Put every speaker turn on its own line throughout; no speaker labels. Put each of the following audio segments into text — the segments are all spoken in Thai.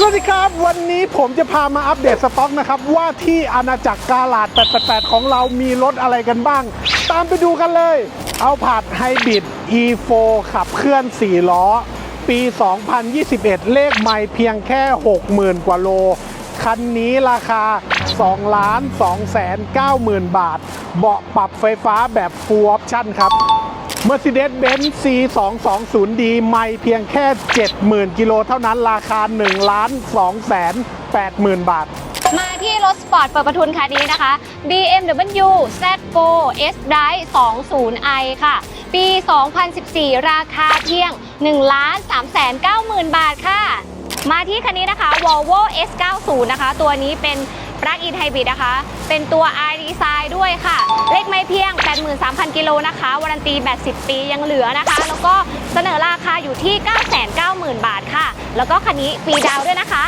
สวัสดีครับวันนี้ผมจะพามาอัปเดตสต็อกนะครับว่าที่อาณาจักรกาลาด 888 ของเรามีรถอะไรกันบ้าง ตามไปดูกันเลย เอาผาดไฮบริด E4 ขับเคลื่อน 4 ล้อ ปี 2021 เลขไม่เพียงแค่ 60,000 กว่าโล คันนี้ราคา2ล้าน2แสน9หมื่นบาท เบาะปรับไฟฟ้าแบบ Full Option ครับ Mercedes-Benz C220D ไม่เพียงแค่ 70,000 กิโลเท่านั้นราคา1ล้าน2แสน80,000 บาท
มาที่รถสปอร์ตเปิดประทุนคันนี้นะคะ BMW Z4 S Drive 20i ค่ะ ปี 2014 ราคาเพียง1ล้าน3แสน9หมื่นบาทค่ะ มาที่คันนี้นะคะ Volvo S90 นะคะ ตัวนี้เป็น ปลั๊กอินไฮบริดนะคะ เป็นตัว R Design ด้วยค่ะ เลขไม่เพียง 83,000 กิโลนะคะ วารันตี 80 ปียังเหลือนะคะ แล้วก็เสนอราคาอยู่ที่ 990,000 บาทค่ะ แล้วก็คันนี้ฟรีดาวด้วยนะคะ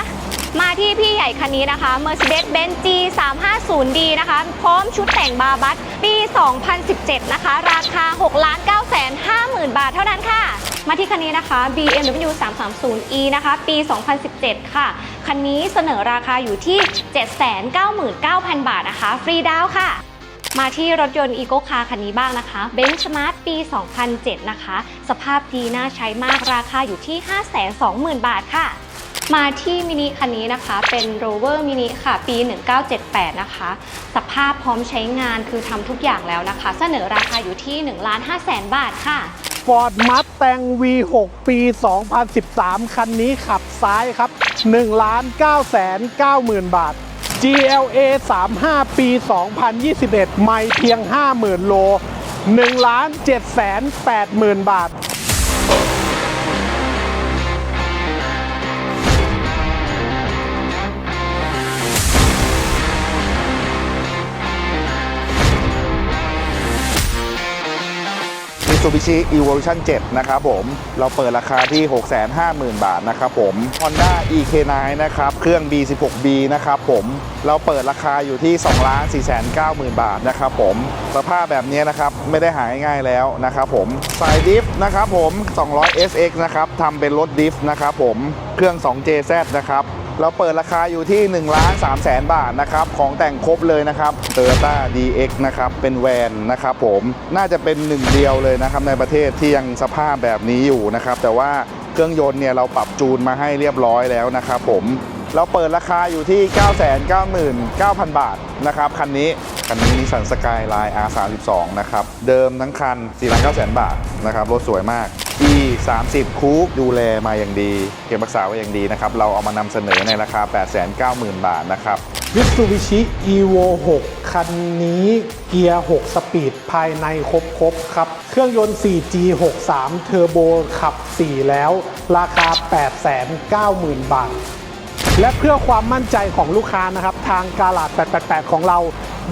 มาที่พี่ใหญ่คันนี้นะคะ Mercedes-Benz G350D นะคะ พร้อมชุดแต่งบาบัสปี 2017 นะคะ ราคา6ล้าน9แสน50,000 บาทเท่านั้นค่ะ มาที่คันนี้นะคะ BMW 330e นะคะ ปี 2017 ค่ะ คันนี้เสนอราคาอยู่ที่ 799,000 บาทนะคะ ฟรีดาวค่ะ มาที่รถยนต์ Eco Car คันนี้บ้างนะคะ Benz Smart ปี 2007 นะคะ สภาพดีน่าใช้มากราคาอยู่ที่ 520,000 บาทค่ะมาที่มินิคันนี้นะคะ เป็น Rover Mini ค่ะ ปี 1978 นะคะ สภาพพร้อมใช้งานคือทำทุกอย่างแล้วนะคะ เสนอราคาอยู่ที่1ล้าน5แสนบาทค่ะ
Ford Mustang V6 ปี 2013 คันนี้ขับซ้ายครับ 1 ล้าน9 9 0 0 0 บาท GLA 35 ปี 2021 ไม่เพียง 50,000 โล1ล้าน7 8 0 0 0 0 บาท
Mitsubishi Evolution 7 นะครับผม เราเปิดราคาที่ 650,000 บาทนะครับผม Honda EK9 นะครับ เครื่อง B16B นะครับผม เราเปิดราคาอยู่ที่ 2 4 9 0 0 0 บาทนะครับผม สภาพแบบนี้นะครับ ไม่ได้หายง่ายแล้วนะครับผม สายดิฟนะครับผม 200 SX นะครับ ทำเป็นรถดิฟนะครับผม เครื่อง 2JZ นะครับ เราเปิดราคาอยู่ที่1ล้านสามแสนบาทนะครับ ของแต่งครบเลยนะครับเ Toyota DX นะครับ เป็นแวนนะครับผมน่าจะเป็นหนึ่งเดียวเลยนะครับในประเทศที่ยังสภาพแบบนี้อยู่นะครับ แต่ว่าเครื่องยนต์เนี่ยเราปรับจูนมาให้เรียบร้อยแล้วนะครับผม เราเปิดราคาอยู่ที่ 999,000 บาทนะครับคันนี้คันนี้นิสสันสกายไลน์ R32 นะครับ เดิมทั้งคัน 4,900,000 บาทนะครับ รถสวยมาก E 30คูปดูแลมาอย่างดี เก็บรักษาไว้อย่างดีนะครับ เราเอามานำเสนอในราคา 890,000 บาทนะครับ
Mitsubishi Evo 6 คันนี้เกียร์ 6 สปีดภายในครบครบครับ เครื่องยนต์ 4G 63 เทอร์โบขับ 4 แล้ว ราคา 890,000 บาท และเพื่อความมั่นใจของลูกค้านะครับ ทางกาลาด 888 ของเรา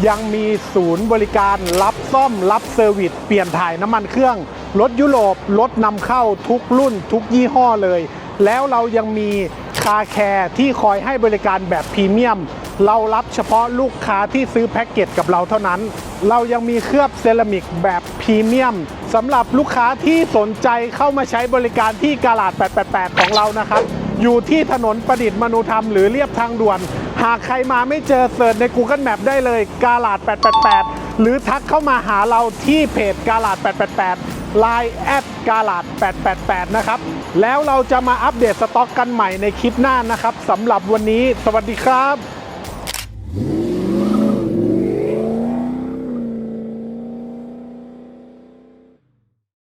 ยังมีศูนย์บริการรับซ่อมรับเซอร์วิสเปลี่ยนถ่ายน้ำมันเครื่อง รถยุโรป รถนำเข้าทุกรุ่น ทุกยี่ห้อเลย แล้วเรายังมีคาแคร์ที่คอยให้บริการแบบพรีเมียม เรารับเฉพาะลูกค้าที่ซื้อแพ็กเกจกับเราเท่านั้น เรายังมีเคลือบเซรามิกแบบพรีเมียมสำหรับลูกค้าที่สนใจเข้ามาใช้บริการที่กาลาด 888 ของเรานะครับ อยู่ที่ถนนประดิษฐ์มนุธรรมหรือเรียบทางด่วน หากใครมาไม่เจอเสิร์ชใน Google Map ได้เลยกาลาด 888 หรือทักเข้ามาหาเราที่เพจกาลาด 888 Line แอดกาลาด 888 นะครับ แล้วเราจะมาอัปเดตสต็อกกันใหม่ในคลิปหน้านะครับสำหรับวันนี้ สวัสดีครับ